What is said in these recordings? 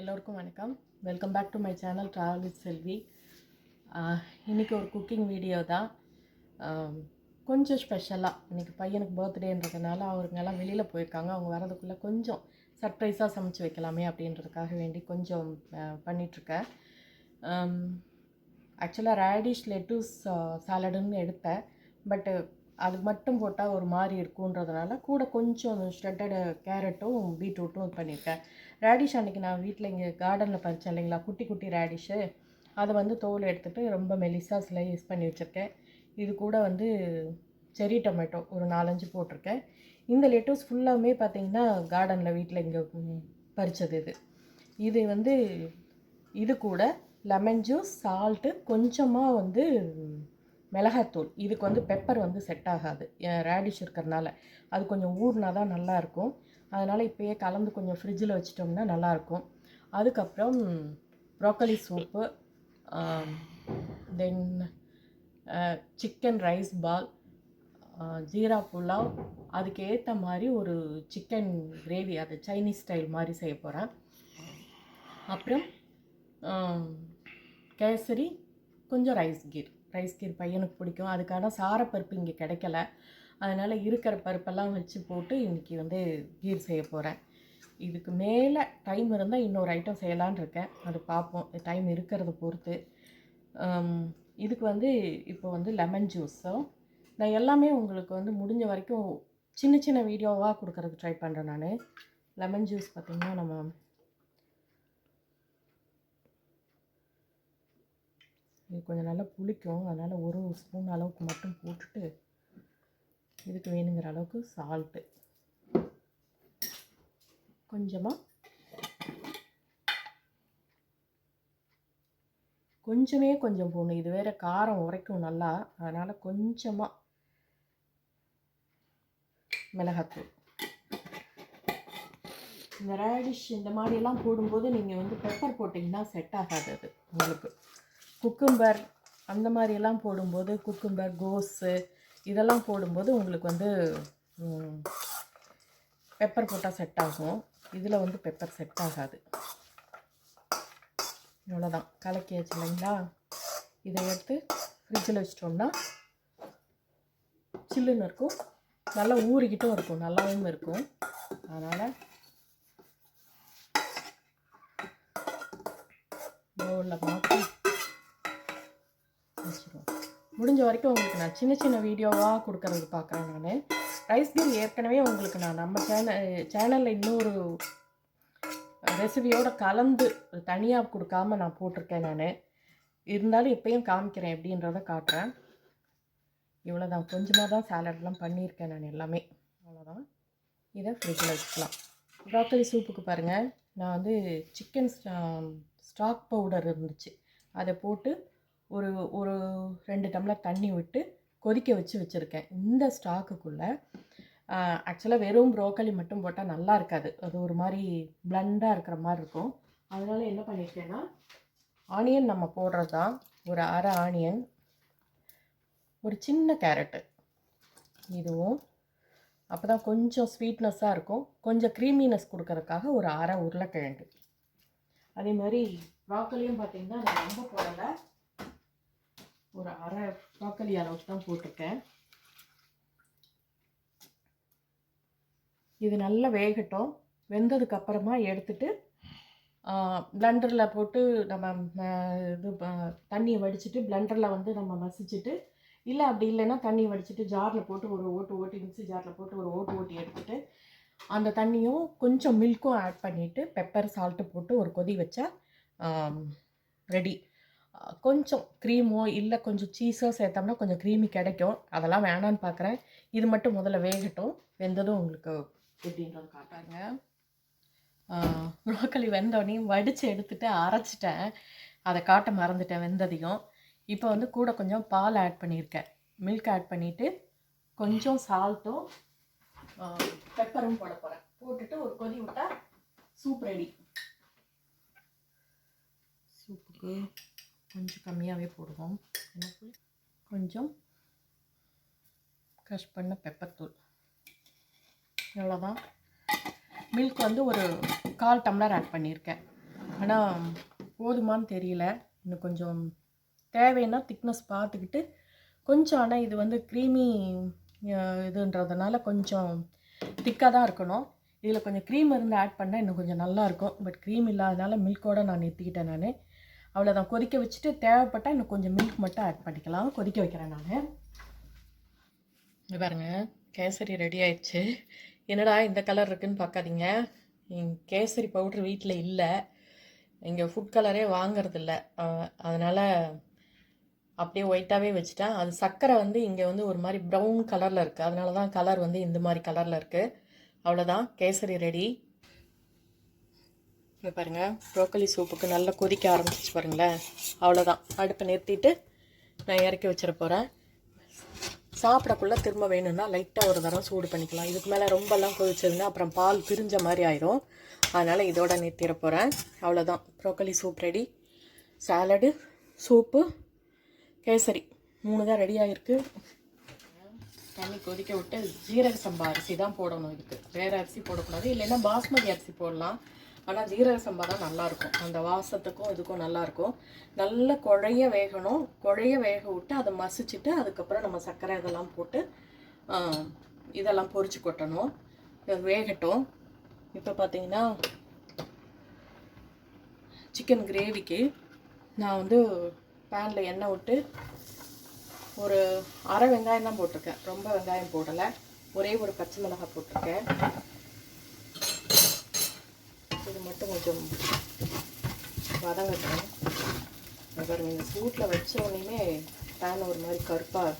எல்லோருக்கும் வணக்கம். Welcome back to my channel travel with Selvi இன்றைக்கி ஒரு குக்கிங் வீடியோ தான். கொஞ்சம் ஸ்பெஷலாக இன்றைக்கி பையனுக்கு பர்த்டேன்றதுனால அவருங்கெல்லாம் வெளியில் போயிருக்காங்க. அவங்க வரதுக்குள்ளே கொஞ்சம் சர்ப்ரைஸாக சமைச்சு வைக்கலாமே அப்படின்றதுக்காக வேண்டி கொஞ்சம் பண்ணிகிட்ருக்கேன் ஆக்சுவலாக ரேடிஷ் லெட்டூஸ் சாலடுன்னு எடுத்தேன். பட்டு அது மட்டும் போட்டால் ஒரு மாதிரி இருக்குன்றதுனால கூட கொஞ்சம் ஸ்ட்ரெட்டடு கேரட்டும் பீட்ரூட்டும் இது பண்ணியிருக்கேன் ரேடிஷ் அன்றைக்கி நான் வீட்டில் இங்கே கார்டனில் பறித்தேன் இல்லைங்களா? குட்டி குட்டி ரேடிஷு அதை வந்து தோல் எடுத்துகிட்டு ரொம்ப மெலிசாக ஸ்லைஸ் பண்ணி வச்சுருக்கேன். இது கூட வந்து செரி டொமேட்டோ ஒரு நாலஞ்சு போட்டிருக்கேன். இந்த லெட்டோஸ் ஃபுல்லாமே பார்த்தீங்கன்னா கார்டனில் வீட்டில் இங்கே பறித்தது இது. இது வந்து இது கூட லெமன் ஜூஸ் சால்ட்டு கொஞ்சமாக வந்து மிளகாத்தூள் இதுக்கு வந்து பெப்பர் வந்து செட் ஆகாது. ரேடிஷ் இருக்கிறதுனால. அது கொஞ்சம் ஊறினா தான் நல்லாயிருக்கும் அதனால் இப்போயே கலந்து கொஞ்சம் ஃப்ரிட்ஜில் வச்சிட்டோம்னா நல்லாயிருக்கும். அதுக்கப்புறம் broccoli soup then chicken rice ball jeera pulao அதுக்கு ஏற்ற மாதிரி ஒரு சிக்கன் கிரேவி அது சைனீஸ் ஸ்டைல் மாதிரி செய்ய போகிறேன் அப்புறம் கேசரி கொஞ்சம் ரைஸ் கீர். ரைஸ் கீர் பையனுக்கு பிடிக்கும். அதுக்கான சாரப்பருப்பு இங்கே கிடைக்கல. அதனால் இருக்கிற பருப்பெல்லாம் வச்சு போட்டு இன்றைக்கி வந்து கீர் செய்ய போகிறேன் இதுக்கு மேலே டைம் இருந்தால் இன்னொரு ஐட்டம் செய்யலான்னு இருக்கேன். அது பார்ப்போம். டைம் இருக்கிறத பொறுத்து. இதுக்கு வந்து இப்போ வந்து லெமன் ஜூஸும் நான் எல்லாமே உங்களுக்கு வந்து முடிஞ்ச வரைக்கும் சின்ன சின்ன வீடியோவாக கொடுக்கறதுக்கு ட்ரை பண்ணுறேன் நான். லெமன் ஜூஸ் பார்த்திங்கன்னா நம்ம இது கொஞ்சம் நல்லா புளிக்கும். அதனால் ஒரு ஸ்பூன் அளவுக்கு மட்டும் போட்டுட்டு இதுக்கு வேணுங்கிற அளவுக்கு சால்ட்டு கொஞ்சமாக கொஞ்சமே கொஞ்சம் போடணும். இது வேற காரம் உரைக்கும் நல்லா. அதனால் கொஞ்சமாக மிளகாத்தூள். இந்த ரேடிஷ் இந்த மாதிரியெல்லாம் போடும்போது நீங்கள் வந்து பெப்பர் போட்டிங்கன்னா செட் ஆகாது அது உங்களுக்கு. குக்கும்பர் அந்த மாதிரியெல்லாம் போடும்போது குக்கும்பர் கோஸு இதெல்லாம் போடும்போது உங்களுக்கு வந்து பெப்பர் போட்டால் செட் ஆகும். இதில் வந்து பெப்பர் செட் ஆகாது. இவ்வளோதான் கலக்கியாச்சு இல்லைங்களா? இதை எடுத்து ஃப்ரிட்ஜில் வச்சிட்டோம்னா சில்லுன்னு இருக்கும். நல்லா ஊறிக்கிட்டும் இருக்கும். நல்லாவும் இருக்கும். அதனால் பவுலில் மாற்றி வச்சுருவோம் முடிஞ்ச வரைக்கும் உங்களுக்கு நான் சின்ன சின்ன வீடியோவாக கொடுக்கறது பார்க்குறேன் நான். ரைஸ் கில் ஏற்கனவே உங்களுக்கு நான் நம்ம சேனல் சேனலில் இன்னொரு ரெசிபியோட கலந்து தனியாக கொடுக்காம நான் போட்டிருக்கேன் நான். இருந்தாலும் இப்பயும் காமிக்கிறேன் எப்படின்றத காட்டுறேன். இவ்வளோதான் கொஞ்சமாக தான் சாலட்லாம் பண்ணியிருக்கேன் நான் எல்லாமே. அவ்வளோதான் இதை ஃப்ரிட்ஜில் வச்சுக்கலாம். ப்ராக்கலி சூப்புக்கு பாருங்கள் நான் வந்து சிக்கன் ஸ்டாக் பவுடர் இருந்துச்சு. அதை போட்டு ஒரு ஒரு ரெண்டு டம்ளர் தண்ணி விட்டு கொதிக்க வச்சு வச்சுருக்கேன். இந்த ஸ்டாக்குக்குள்ளே ஆக்சுவலாக வெறும் ப்ரோக்கலி மட்டும் போட்டால் நல்லா இருக்காது. அது ஒரு மாதிரி பிளண்டாக இருக்கிற மாதிரி இருக்கும். அதனால் என்ன பண்ணியிருக்கேன்னா ஆனியன் நம்ம போடுறது தான் ஒரு அரை ஆனியன் ஒரு சின்ன கேரட்டு இதுவும் அப்போ தான் கொஞ்சம் ஸ்வீட்னஸ்ஸாக இருக்கும். கொஞ்சம் க்ரீமினஸ் கொடுக்கறதுக்காக ஒரு அரை உருளைக்கிழங்கு. அதே மாதிரி ப்ராக்கலியும் பார்த்தீங்கன்னா நான் ரொம்ப போடலை. ஒரு அரை ப்ராக்கலி அளவுக்கு தான் போட்டிருக்கேன். இது நல்லா வேகட்டும். வெந்ததுக்கு அப்புறமா எடுத்துட்டு பிளண்டரில் போட்டு நம்ம இது ப- தண்ணியை வடிச்சிட்டு பிளண்டரில் வந்து நம்ம மசிச்சுட்டு இல்லை அப்படி இல்லைன்னா தண்ணி வடிச்சிட்டு ஜாரில் போட்டு ஒரு ஓட்டு ஓட்டி மிக்ஸி ஜாரில் போட்டு ஒரு ஓட்டு ஓட்டி எடுத்துட்டு அந்த தண்ணியும் கொஞ்சம் மில்க்கும் ஆட் பண்ணிவிட்டு பெப்பர் சால்ட்டு போட்டு ஒரு கொதி வச்சா ரெடி கொஞ்சம் க்ரீமோ இல்லை கொஞ்சம் சீஸோ சேர்த்தோம்னா கொஞ்சம் க்ரீமி கிடைக்கும். அதெல்லாம் வேணான்னு பார்க்குறேன் இது மட்டும் முதல்ல வேகட்டும். வெந்ததும் உங்களுக்கு எப்படின்றது காட்டாங்க ப்ரோக்கலி வெந்தோடனையும் வடித்து எடுத்துட்டு அரைச்சிட்டேன். அதை காட்ட மறந்துட்டேன் வெந்ததையும். இப்போ வந்து கூட கொஞ்சம் பால் ஆட் பண்ணியிருக்கேன். மில்க் ஆட் பண்ணிவிட்டு கொஞ்சம் சால்ட்டும் பெப்பரும் போட போகிறேன் போட்டுட்டு ஒரு கொதி விட்டால் சூப் ரெடி சூப்புக்கு கொஞ்சம் கம்மியாகவே போடுவோம்? எனக்கு கொஞ்சம் க்ரஷ் பண்ண பெப்பர் தூள். இவ்வளோதான் மில்க் வந்து ஒரு கால் டம்ளர் ஆட் பண்ணியிருக்கேன். ஆனால் போதுமான்னு தெரியல. இன்னும் கொஞ்சம் தேவைன்னா திக்னஸ் பார்த்துக்கிட்டு கொஞ்சம் ஆனால் இது வந்து க்ரீமி இதுன்றதுனால கொஞ்சம் திக்காக தான் இருக்கணும். இதில் கொஞ்சம் க்ரீம் இருந்து ஆட் பண்ணால் இன்னும் கொஞ்சம் நல்லாயிருக்கும் பட் க்ரீம் இல்லாதனால மில்கோடு நான் நிறுத்திக்கிட்டேன் நான். அவ்வளோதான் கொதிக்க வச்சுட்டு தேவைப்பட்டால் இன்னும் கொஞ்சம் மில்க் மட்டும் ஆட் பண்ணிக்கலாம். கொதிக்க வைக்கிறேன் நான். இங்க பாருங்க கேசரி ரெடி ஆயிடுச்சு. என்னடா இந்த கலர் இருக்குன்னு பார்க்காதீங்க. கேசரி பவுட்ரு வீட்டில் இல்லை. இங்கே ஃபுட் கலரே வாங்குறதில்ல. அதனால் அப்படியே ஒயிட்டாகவே வச்சுட்டேன். அது சர்க்கரை வந்து இங்கே வந்து ஒரு மாதிரி ப்ரௌன் கலரில் இருக்குது அதனால தான் கலர் வந்து இந்த மாதிரி கலரில் இருக்குது அவ்வளோதான் கேசரி ரெடி இங்கே பாருங்கள் ப்ரோக்கலி சூப்புக்கு நல்லா கொதிக்க ஆரம்பிச்சிச்சு பாருங்களேன். அவ்வளோதான் அடுப்பை நிறுத்திட்டு நான் இறக்கி வச்சிட போகிறேன் சாப்பிடக்குள்ளே திரும்ப வேணும்னா லைட்டாக ஒரு தரம் சூடு பண்ணிக்கலாம். இதுக்கு மேலே ரொம்பலாம் கொதிச்சதுன்னா அப்புறம் பால் பிரிஞ்ச மாதிரி ஆயிரும். அதனால் இதோட நிறுத்திட போகிறேன் அவ்வளோதான் broccoli soup ready salad soup kesari. மூணு தான் ரெடியாகிருக்கு தண்ணி கொதிக்க விட்டு ஜீரக சம்பா அரிசி தான் போடணும் இதுக்கு. வேறு அரிசி போடக்கூடாது. இல்லைன்னா பாஸ்மதி அரிசி போடலாம். ஆனால் ஜீரக சம்பா தான் நல்லாயிருக்கும் அந்த வாசத்துக்கும் இதுக்கும் நல்லாயிருக்கும் நல்ல குழைய வேகணும். குழைய வேக விட்டு அதை மசிச்சுட்டு அதுக்கப்புறம் நம்ம சர்க்கரை இதெல்லாம் போட்டு இதெல்லாம் பொறிச்சு கொட்டணும். வேகட்டும். இப்போ பார்த்தீங்கன்னா சிக்கன் கிரேவிக்கு நான் வந்து பேனில் எண்ணெய் விட்டு ஒரு அரை வெங்காயம் தான் போட்டிருக்கேன். ரொம்ப வெங்காயம் போடலை. ஒரே ஒரு பச்சை மிளகாய் போட்டிருக்கேன். இது மட்டும் கொஞ்சம் வதங்கட்டும் இங்க இந்த சூட்டில் வச்ச உடனே பேன் ஒரு மாதிரி கருப்பாக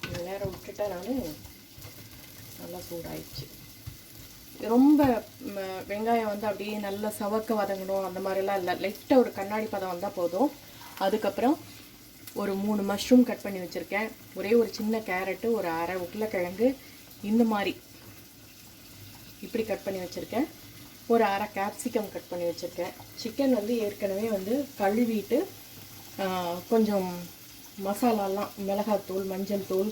கொஞ்ச நேரம் விட்டுட்டேன் நான் நல்லா சூடாயிடுச்சு. ரொம்ப வெங்காயம் வந்து அப்படியே நல்லா சவக்க வதங்கணும் அந்த மாதிரிலாம் இல்லை. லைட்டாக ஒரு கண்ணாடி பதம் வந்தால் போதும். அதுக்கப்புறம் ஒரு மூணு மஷ்ரூம் கட் பண்ணி வச்சுருக்கேன். ஒரே ஒரு சின்ன கேரட்டு ஒரு அரை உருளைக்கிழங்கு இந்த மாதிரி. இப்படி கட் பண்ணி வச்சுருக்கேன். ஒரு அரை கேப்சிகம் கட் பண்ணி வச்சுருக்கேன். சிக்கன் வந்து ஏற்கனவே வந்து கழுவிட்டு கொஞ்சம் மசாலாலாம் மிளகாத்தூள் மஞ்சள் தூள்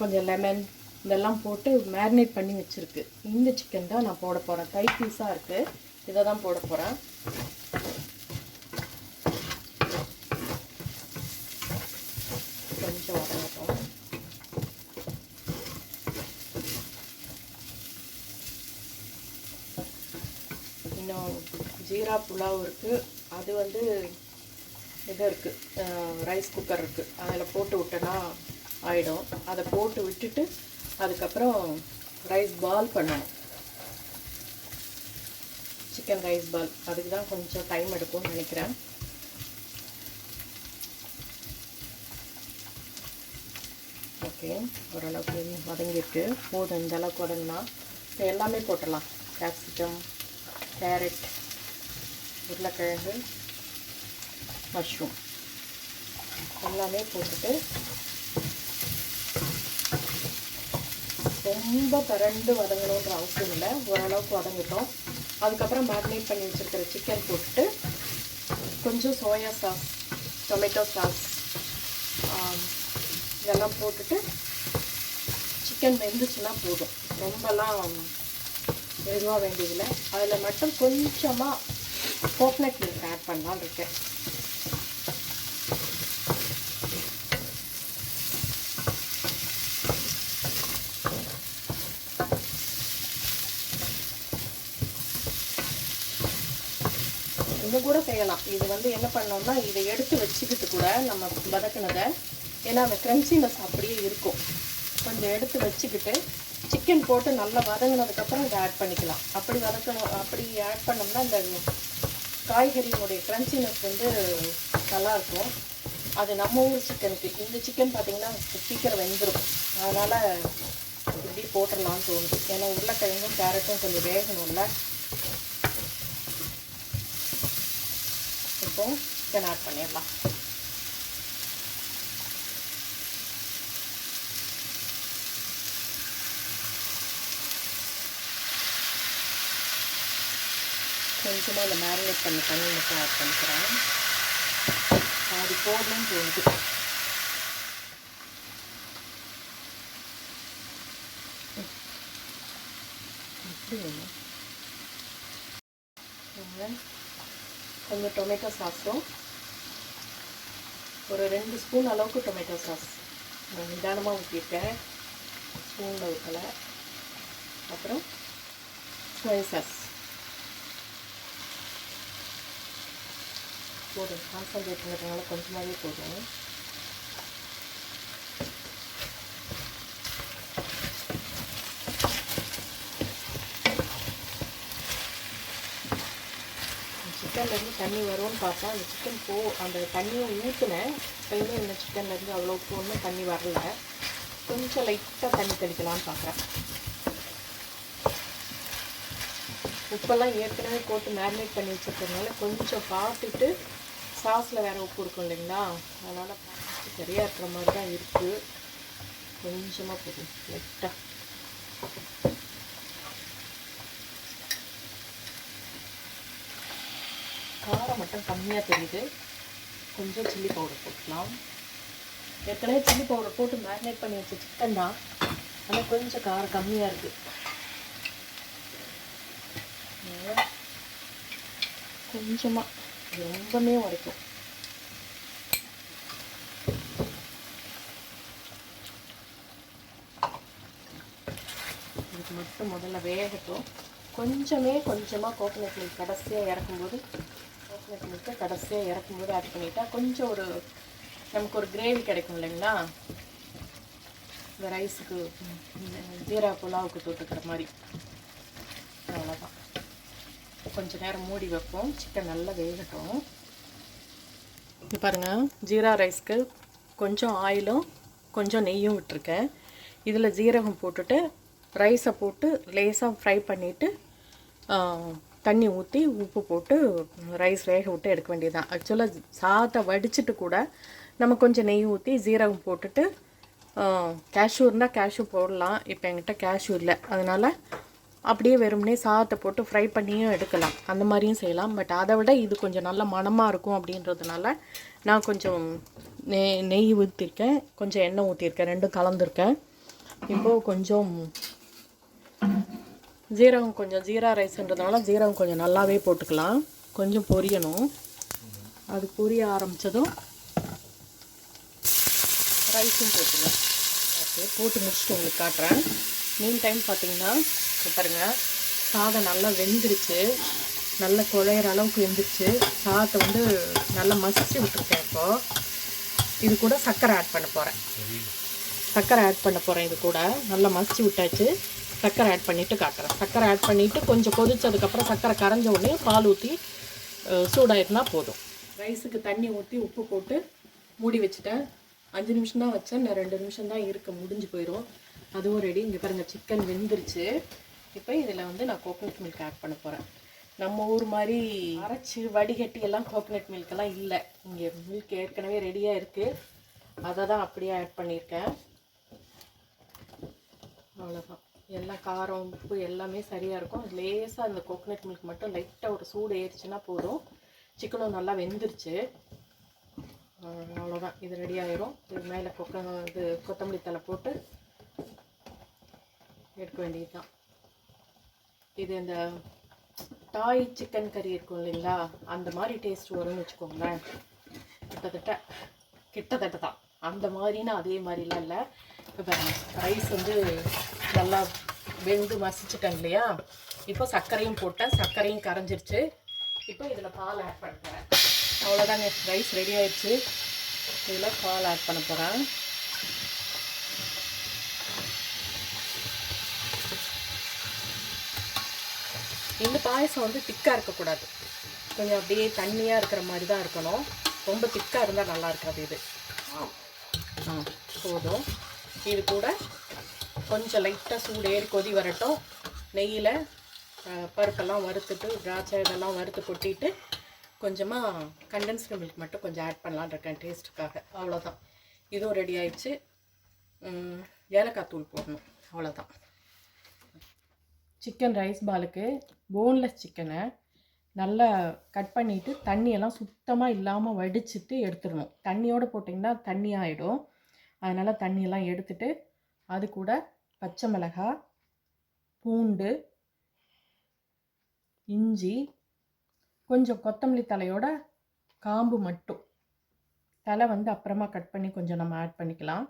கொஞ்சம் லெமன் இதெல்லாம் போட்டு மேரினேட் பண்ணி வச்சுருக்கு. இந்த சிக்கன் தான் நான் போட போகிறேன் தை பீஸாக இருக்குது இதை தான் போட போகிறேன் கொஞ்சம் வதங்கட்டும் இன்னும் மசாலா புலாவ் இருக்குது அது வந்து இது இருக்குது ரைஸ் குக்கர் இருக்குது அதில் போட்டு விட்டேன்னா ஆகிடும் அதை போட்டு விட்டுட்டு அதுக்கப்புறம் ரைஸ் பால் பண்ணணும். சிக்கன் ரைஸ் பால் அதுக்கு தான் கொஞ்சம் டைம் எடுக்கும்னு நினைக்கிறேன். ஓகே ஓரளவுக்கு வதங்கிட்டு போதும் இந்தளவுக்கு வதங்கினா. இப்போ எல்லாமே போட்டுடலாம். கேப்சிகம் கேரட் உருளைக்கிழங்கு மஷ்ரூம் எல்லாமே போட்டுட்டு ரொம்ப பரண்டு வதங்கணுன்ற அவசியம் இல்லை. ஓரளவுக்கு வதங்கிட்டோம். அதுக்கப்புறம் மேரினேட் பண்ணி வச்சுருக்கிற சிக்கன் போட்டுட்டு கொஞ்சம் சோயா சாஸ் டொமேட்டோ சாஸ் இதெல்லாம் போட்டுட்டு சிக்கன் வெந்துச்சுன்னா போதும். ரொம்பலாம் எதுவாக வேண்டியதில்லை. அதில் மட்டும் கொஞ்சமாக கோக்னட் மில்க் ஆட் பண்ணலாம் இருக்கேன். இது கூட செய்யலாம். இது வந்து என்ன பண்ணோம்னா இதை எடுத்து வச்சுக்கிட்டு கூட நம்ம வதக்குனதை ஏன்னா அந்த கிரன்ச்சினஸ் அப்படியே இருக்கும். கொஞ்சம் எடுத்து வச்சுக்கிட்டு சிக்கன் போட்டு நல்லா வதங்கினதுக்கப்புறம் இதை ஆட் பண்ணிக்கலாம். அப்படி வதக்கணும் அப்படி ஆட் பண்ணோம்னா இந்த காய்கறியினுடைய க்ரன்ச்சினஸ் வந்து நல்லாயிருக்கும். அது நம்ம ஊர் சிக்கனுக்கு இந்த சிக்கன் பார்த்தீங்கன்னா சீக்கிரம் வெந்துடும் அதனால் இப்படி போட்டுடலான்னு தோணுது. ஏன்னா உருளைக்கிழங்கும் கேரட்டும் கொஞ்சம் வேகணும்ல. இப்போ சிக்கன் ஆட் பண்ணிடலாம். கொஞ்சமாக இந்த மேரினேட் பண்ண தண்ணி மட்டும் ஆட் பண்ணிக்கிறேன். அது போடணும்னு தோணுது. எப்படி வேணும்? கொஞ்சம் டொமேட்டோ சாஸும் ஒரு ரெண்டு ஸ்பூன் அளவுக்கு டொமேட்டோ சாஸ் நான் நிதானமாக ஊற்றிருக்கேன் ஸ்பூனில் ஊற்றலை அப்புறம் சோயா சாஸ் போதும். கான்சன்ட்ரேட்டுங்கிறதுனால கொஞ்சமாகவே போதும். சிக்கன்லேருந்து தண்ணி வரும்னு பார்த்தா அந்த சிக்கன் போ அந்த தண்ணியை ஊற்றினேன் எப்பயுமே இந்த சிக்கன்லேருந்து அவ்வளோ ஒன்றும் தண்ணி வரல. கொஞ்சம் லைட்டாக தண்ணி தெளிக்கலாம்னு பார்க்குறேன். உப்பெல்லாம் ஏற்கனவே போட்டு மேரினேட் பண்ணி வச்சுருக்கிறதுனால கொஞ்சம் பார்த்துட்டு சாஸில் வேறு உப்பு இருக்கும் இல்லைங்களா? அதனால் சரியாக இருக்கிற மாதிரி தான் இருக்குது கொஞ்சமாக போதும். லைட்டாக காரம் மட்டும் கம்மியாக தெரியுது. கொஞ்சம் சில்லி பவுடர் போட்டுக்கலாம். ஏற்கனவே சில்லி பவுடர் போட்டு மேரினேட் பண்ணி வச்ச சிக்கன் தான். ஆனால் கொஞ்சம் காரம் கம்மியாக இருக்குது கொஞ்சமாக ரொம்பமே உரைக்கும். இதுக்கு மட்டும் முதல்ல வேகட்டும். கொஞ்சமே கொஞ்சமாக கோகனட் மில்க் கடைசியாக இறக்கும்போது கோகனட் மில்க்கை கடைசியாக இறக்கும்போது ஆட் பண்ணிட்டா கொஞ்சம் ஒரு நமக்கு ஒரு கிரேவி கிடைக்கும் இல்லைங்களா? இந்த ரைஸுக்கு ஜீரா புலாவுக்கு தொட்டுக்கிற மாதிரி. கொஞ்சம் நேரம் மூடி வைப்போம். சிக்கன் நல்லா வேகட்டும். இப்போ பாருங்கள் ஜீரா ரைஸ்க்கு கொஞ்சம் ஆயிலும் கொஞ்சம் நெய்யும் விட்டுருக்கேன். இதில் ஜீரகம் போட்டுட்டு ரைஸை போட்டு லேசாக ஃப்ரை பண்ணிவிட்டு தண்ணி ஊற்றி உப்பு போட்டு ரைஸ் வேக விட்டு எடுக்க வேண்டியதுதான். ஆக்சுவலாக சாதத்தை வடிச்சிட்டு கூட நம்ம கொஞ்சம் நெய் ஊற்றி ஜீரகம் போட்டுட்டு கேஷ்யூ இருந்தால் கேஷ்யூ போடலாம். இப்போ என்கிட்ட கேஷ்யூ இல்லை. அதனால் அப்படியே வெறும்னே சாதத்தை போட்டு ஃப்ரை பண்ணியும் எடுக்கலாம். அந்த மாதிரியும் செய்யலாம். பட் அதை விட இது கொஞ்சம் நல்ல மணமாக இருக்கும் அப்படின்றதுனால நான் கொஞ்சம் நெய் நெய் ஊற்றிருக்கேன் கொஞ்சம் எண்ணெய் ஊற்றிருக்கேன் ரெண்டும் கலந்துருக்கேன். இப்போது கொஞ்சம் ஜீரகம் கொஞ்சம் ஜீரா ரைஸ்ன்றதுனால ஜீரகம் கொஞ்சம் நல்லாவே போட்டுக்கலாம். கொஞ்சம் பொரியணும். அது பொரிய ஆரம்பித்ததும் ரைஸும் போட்டுருவேன். ஓகே போட்டு முடிச்சுட்டு உங்களுக்கு காட்டுறேன். மீன் டைம் பார்த்தீங்கன்னா பாருங்கள் சாதம் நல்லா வெந்துருச்சு. நல்லா குழையிற அளவுக்கு வெந்துருச்சு. சாதத்தை வந்து நல்லா மசிச்சு விட்டுருக்கேன் இப்போது இது கூட சர்க்கரை ஆட் பண்ண போகிறேன் சர்க்கரை ஆட் பண்ண போகிறேன் இது கூட. நல்லா மசிச்சு விட்டாச்சு. சர்க்கரை ஆட் பண்ணிவிட்டு காட்டுறேன். சர்க்கரை ஆட் பண்ணிவிட்டு கொஞ்சம் கொதிச்சதுக்கப்புறம் சர்க்கரை கரைஞ்ச உடனே பால் ஊற்றி சூடாயிருந்தா போதும். ரைஸுக்கு தண்ணி ஊற்றி உப்பு போட்டு மூடி வச்சுட்டேன். அஞ்சு நிமிஷம் தான் வச்சேன். நான் ரெண்டு நிமிஷம் தான் இருக்க. முடிஞ்சு போயிடும் அதுவும் ரெடி இங்கே பாருங்கள் சிக்கன் வெந்துருச்சு. இப்போ இதில் வந்து நான் கோகனட் மில்க் ஆட் பண்ண போகிறேன் நம்ம ஊர் மாதிரி அரைச்சி வடிகட்டி எல்லாம் கோகனட் மில்கெல்லாம் இல்லை. இங்கே மில்க் ஏற்கனவே ரெடியாக இருக்குது அதை தான் அப்படியே ஆட் பண்ணியிருக்கேன். அவ்வளோதான் எல்லாம் காரம் உப்பு எல்லாமே சரியாக இருக்கும். லேசாக அந்த கோகனட் மில்க் மட்டும் லைட்டாக ஒரு சூடு ஏறிச்சுன்னா போதும். சிக்கனும் நல்லா வெந்துருச்சு. அவ்வளோதான் இது ரெடி ஆயிரும். இது மேலே கொக்க இது கொத்தமல்லி தலை போட்டு எடுக்க வேண்டியது தான் இது இந்த டாய் சிக்கன் கறி இருக்கும் இல்லைங்களா? அந்த மாதிரி டேஸ்ட் வரும்னு வச்சுக்கோங்களேன். கிட்டத்தட்ட கிட்டத்தட்ட தான். அந்த மாதிரினா அதே மாதிரிலாம் இல்லை. இப்போ ரைஸ் வந்து நல்லா வெந்து மசிச்சுட்டேன் இல்லையா? இப்போ சர்க்கரையும் போட்டேன். சர்க்கரையும் கரைஞ்சிருச்சு. இப்போ இதில் பால் ஆட் பண்ணுறேன் அவ்வளோதாங்க ரைஸ் ரெடி ஆயிடுச்சு. இதில் பால் ஆட் பண்ண போகிறேன் இந்த பாயசம் வந்து திக்காக இருக்கக்கூடாது. கொஞ்சம் அப்படியே தண்ணியாக இருக்கிற மாதிரி தான் இருக்கணும். ரொம்ப திக்காக இருந்தால் நல்லா இருக்காது இது. ஆ போதும். இது கூட கொஞ்சம் லைட்டாக சூடு ஏறி கொதி வரட்டும். நெய்யில் பருப்பெல்லாம் வறுத்துட்டு திராட்சை இதெல்லாம் வறுத்து கொட்டிட்டு கொஞ்சமாக கண்டென்ஸ்டு மில்க் மட்டும் கொஞ்சம் ஆட் பண்ணலான் இருக்கேன் டேஸ்ட்டுக்காக அவ்வளோதான் இதுவும் ரெடி ஆயிடுச்சு. ஏலக்காய் தூள் போடணும். அவ்வளோதான் சிக்கன் ரைஸ் பாலுக்கு போன்லெஸ் சிக்கனை நல்லா கட் பண்ணிவிட்டு தண்ணியெல்லாம் சுத்தமாக இல்லாமல் வடிச்சிட்டு எடுத்துடணும். தண்ணியோடு போட்டிங்கன்னா தண்ணி ஆகிடும் அதனால் தண்ணியெல்லாம் எடுத்துட்டு அது கூட பச்சை மிளகாய் பூண்டு இஞ்சி கொஞ்சம் கொத்தமல்லி தலையோட காம்பு மட்டும். தலை வந்து அப்புறமா கட் பண்ணி கொஞ்சம் நம்ம ஆட் பண்ணிக்கலாம்.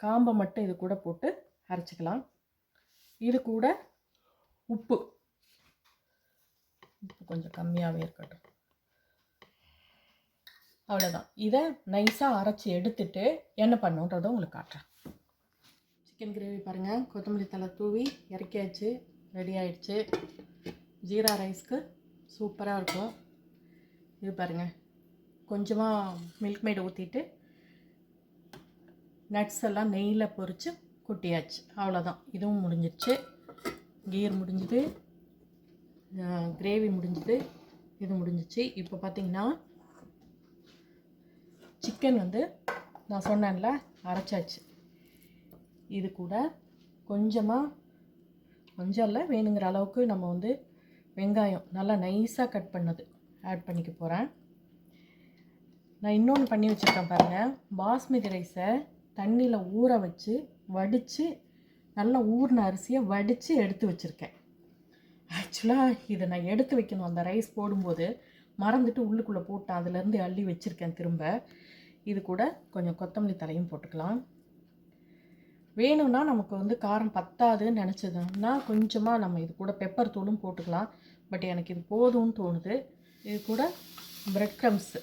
காம்பை மட்டும் இது கூட போட்டு அரைச்சிக்கலாம். இது கூட உப்பு. உப்பு கொஞ்சம் கம்மியாகவே இருக்கட்டும். அவ்வளோதான். இதை நைஸாக அரைச்சி எடுத்துட்டு என்ன பண்ணுன்றதை உங்களுக்கு காட்டுறேன். சிக்கன் கிரேவி பாருங்கள் கொத்தமல்லி தலை தூவி இறக்கியாச்சு. ரெடி ஆயிடுச்சு. ஜீரா ரைஸ்க்கு சூப்பராக இருக்கும். இது பாருங்கள் கொஞ்சமாக மில்க் மேட் ஊற்றிட்டு நட்ஸ் எல்லாம் நெய்யில் பொரித்து குட்டியாச்சு. அவ்வளோதான். இதுவும் முடிஞ்சிருச்சு. கீர் முடிஞ்சுது. கிரேவி முடிஞ்சுது. இது முடிஞ்சிச்சு. இப்போ பார்த்தீங்கன்னா சிக்கன் வந்து நான் சொன்னேன்ல அரைச்சாச்சு. இது கூட கொஞ்சமாக கொஞ்சம் இல்லை வேணுங்கிற அளவுக்கு நம்ம வந்து வெங்காயம் நல்லா நைஸாக கட் பண்ணது. ஆட் பண்ணிக்க போகிறேன் நான் இன்னொன்று பண்ணி வச்சுருக்கேன் பாருங்கள் பாஸ்மதி ரைஸை தண்ணியில் ஊற வச்சு வடித்து நல்லா ஊறின அரிசியை வடித்து எடுத்து வச்சுருக்கேன். ஆக்சுவலாக இதை நான் எடுத்து வைக்கணும். அந்த ரைஸ் போடும்போது மறந்துட்டு உள்ளுக்குள்ளே போட்டேன் அதுலேருந்து அள்ளி வச்சுருக்கேன் திரும்ப. இது கூட கொஞ்சம் கொத்தமல்லி தலையும் போட்டுக்கலாம். வேணும்னா நமக்கு வந்து காரம் பத்தாதுன்னு நினச்சதுன்னா கொஞ்சமாக நம்ம இது கூட பெப்பர் தூளும் போட்டுக்கலாம். பட் எனக்கு இது போதும்னு தோணுது. இது கூட பிரெட் க்ரம்ஸு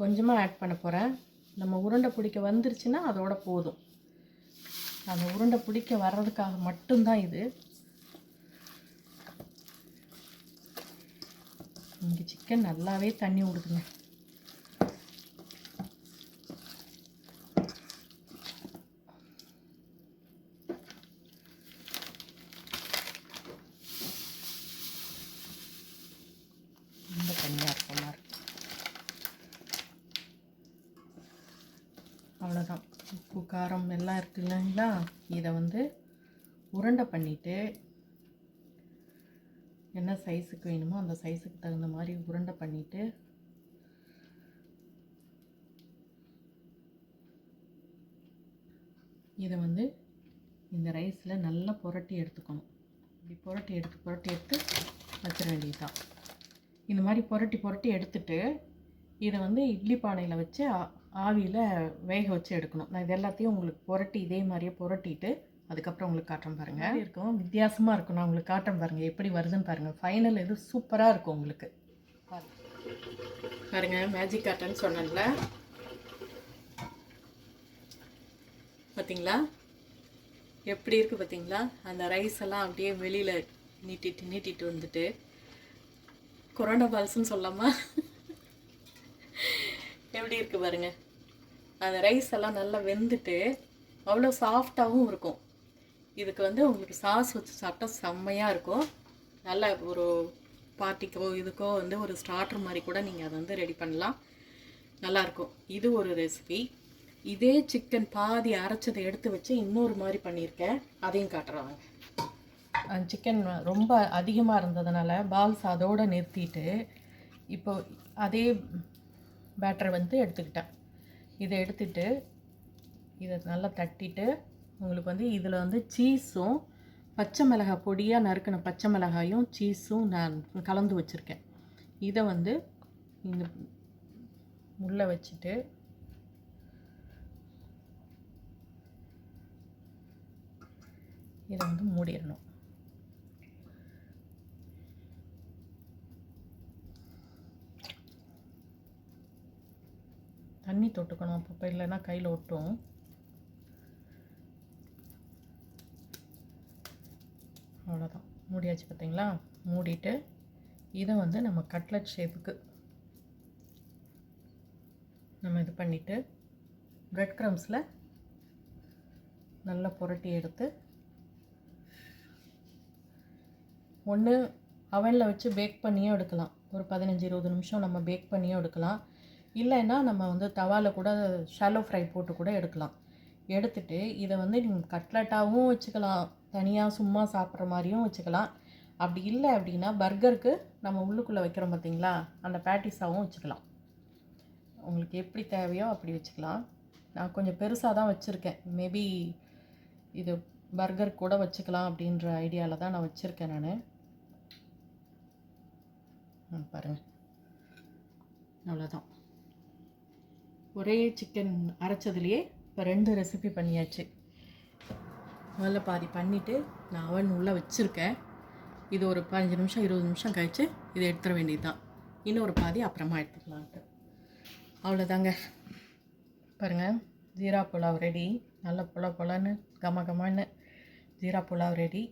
கொஞ்சமாக ஆட் பண்ண போகிறேன் நம்ம உருண்டை பிடிக்க வந்துருச்சுன்னா அதோட போதும். அந்த உருண்டை பிடிக்க வர்றதுக்காக மட்டும்தான் இது. இங்கே சிக்கன் நல்லாவே தண்ணி விடுதுங்க ரொம்ப தண்ணியாக இருக்க அவ்வளோதான் உப்பு காரம் எல்லாம் இருக்கு இல்லைங்களா இதை வந்து உருண்டை பண்ணிவிட்டு சைஸுக்கு வேணுமோ அந்த சைஸுக்கு தகுந்த மாதிரி உருண்டை பண்ணிவிட்டு இதை வந்து இந்த ரைஸில் நல்லா புரட்டி எடுத்துக்கணும். இப்படி புரட்டி எடுத்து புரட்டி எடுத்து வச்சிட வேண்டியதுதான். இந்த மாதிரி புரட்டி புரட்டி எடுத்துட்டு இதை வந்து இட்லி பானையில் வச்சு ஆவியில் வேக வச்சு எடுக்கணும். நான் இது எல்லாத்தையும் உங்களுக்கு புரட்டி இதே மாதிரியே புரட்டிட்டு அதுக்கப்புறம் உங்களுக்கு காட்டுறேன் பாருங்கள் இருக்கும்? வித்தியாசமாக இருக்கும். நான் உங்களுக்கு காட்டுறேன் பாருங்கள் எப்படி வருதுன்னு பாருங்கள் ஃபைனல் இது சூப்பராக இருக்கும் உங்களுக்கு. பாருங்க. மேஜிக் காட்டன் சொன்னேன்ல. பார்த்தீங்களா எப்படி இருக்குது பார்த்தீங்களா அந்த ரைஸ் எல்லாம் அப்படியே வெளியில் நீட்டிட்டு நீட்டிட்டு வந்துட்டு. கொரோனா பால்ஸ்ன்னு சொல்லாமா? எப்படி இருக்குது பாருங்க. அந்த ரைஸ் எல்லாம் நல்லா வெந்துட்டு அவ்வளோ சாஃப்டாகவும் இருக்கும். இதுக்கு வந்து உங்களுக்கு சாஸ் வச்சு சாப்பிட்டா செம்மையாக இருக்கும். நல்ல ஒரு பார்ட்டிக்கோ இதுக்கோ வந்து ஒரு ஸ்டார்டர் மாதிரி கூட நீங்கள் அதை வந்து ரெடி பண்ணலாம். நல்லாயிருக்கும் இது ஒரு ரெசிபி இதே சிக்கன் பாதி அரைச்சதை எடுத்து வச்சு இன்னொரு மாதிரி பண்ணியிருக்கேன். அதையும் காட்டுறாங்க சிக்கன் ரொம்ப அதிகமாக இருந்ததுனால பால்ஸ் அதோடு நிறுத்திட்டு இப்போ அதே பேட்டரை வந்து எடுத்துக்கிட்டேன். இதை எடுத்துட்டு இதை நல்லா தட்டிட்டு உங்களுக்கு வந்து இதில் வந்து சீஸும் பச்சை மிளகாய் பொடியாக நறுக்கின பச்சை மிளகாயும் சீஸும் நான் கலந்து வச்சுருக்கேன். இதை வந்து இந்த உள்ளே வச்சுட்டு இதை வந்து மூடிடணும். தண்ணி தொட்டுக்கணும் அப்பப்போ இல்லைன்னா கையில் ஒட்டும் அவ்வளோதான் மூடியாச்சு பார்த்தீங்களா? மூடிட்டு இதை வந்து நம்ம கட்லட் ஷேப்புக்கு நம்ம இது பண்ணிவிட்டு ப்ரெட் க்ரம்ஸில் நல்லா புரட்டி எடுத்து ஒன்று அவனில் வச்சு பேக் பண்ணியும் எடுக்கலாம். ஒரு பதினஞ்சு இருபது நிமிஷம் நம்ம பேக் பண்ணியும் எடுக்கலாம். இல்லைன்னா நம்ம வந்து தவாவில் கூட ஷாலோ ஃப்ரை போட்டு கூட எடுக்கலாம். எடுத்துட்டு இதை வந்து நீங்கள் கட்லட்டாகவும் வச்சுக்கலாம். தனியாக சும்மா சாப்பிட்ற மாதிரியும் வச்சுக்கலாம். அப்படி இல்லை அப்படின்னா பர்கருக்கு நம்ம உள்ளுக்குள்ளே வைக்கிறோம் பார்த்தீங்களா? அந்த பேட்டிஸாகவும் வச்சுக்கலாம். உங்களுக்கு எப்படி தேவையோ அப்படி வச்சுக்கலாம். நான் கொஞ்சம் பெருசாக தான் வச்சுருக்கேன். மேபி இது பர்கர் கூட வச்சுக்கலாம் அப்படின்ற ஐடியாவில் தான் நான் வச்சுருக்கேன் நான். பாருங்கள் அவ்வளோதான். ஒரே சிக்கன் அரைச்சதுலேயே இப்போ ரெண்டு ரெசிபி பண்ணியாச்சு. முதல்ல பாதி பண்ணிவிட்டு நான் அவன் உள்ளே வச்சுருக்கேன். இது ஒரு பதினஞ்சு நிமிஷம் இருபது நிமிஷம் கழித்து இதை எடுத்துட வேண்டியது தான் இன்னொரு பாதி அப்புறமா எடுத்துக்கலான்ட்டு. அவ்வளோதாங்க பாருங்கள் ஜீரா புலாவ் ரெடி நல்ல புல புலன்னு கம கமான்னு ஜீரா புலாவ் ரெடி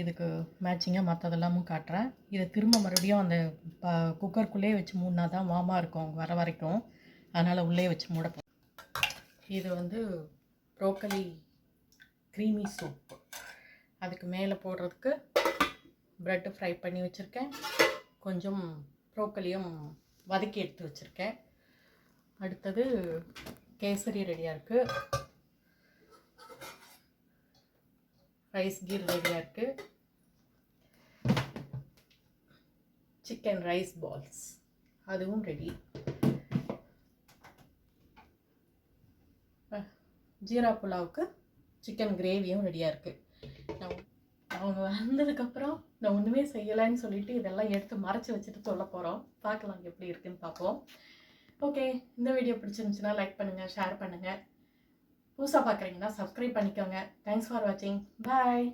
இதுக்கு மேட்சிங்காக மற்றதெல்லாமும் காட்டுறேன். இதை திரும்ப மறுபடியும் அந்த ப குக்கருக்குள்ளேயே வச்சு மூடினா தான் வாமா இருக்கும் வர வரைக்கும். அதனால் உள்ளே வச்சு மூடப்போம் இது வந்து ப்ரோக்கலி க்ரீமி சூப் அதுக்கு மேலே போடுறதுக்கு ப்ரெட்டு ஃப்ரை பண்ணி வச்சுருக்கேன். கொஞ்சம் ப்ரோக்கலியும் வதக்கி எடுத்து வச்சுருக்கேன். அடுத்தது கேசரி ரெடியாக இருக்குது ரைஸ் கீர் ரெடியாக இருக்குது சிக்கன் ரைஸ் பால்ஸ் அதுவும் ரெடி ஜீரா புலாவுக்கு சிக்கன் கிரேவியும் ரெடியாக இருக்குது நான் அவங்க வந்ததுக்கப்புறம் நான் ஒன்றுமே செய்யலைன்னு சொல்லிட்டு இதெல்லாம் எடுத்து மறைச்சி வச்சுட்டு சொல்ல போகிறோம் பார்க்கலாம் எப்படி இருக்குன்னு பார்ப்போம். ஓகே இந்த வீடியோ பிடிச்சிருந்துச்சுன்னா லைக் பண்ணுங்கள் ஷேர் பண்ணுங்கள் புதுசாக பார்க்குறீங்கன்னா சப்ஸ்கிரைப் பண்ணிக்கோங்க. தேங்க்ஸ் ஃபார் வாட்சிங் பாய்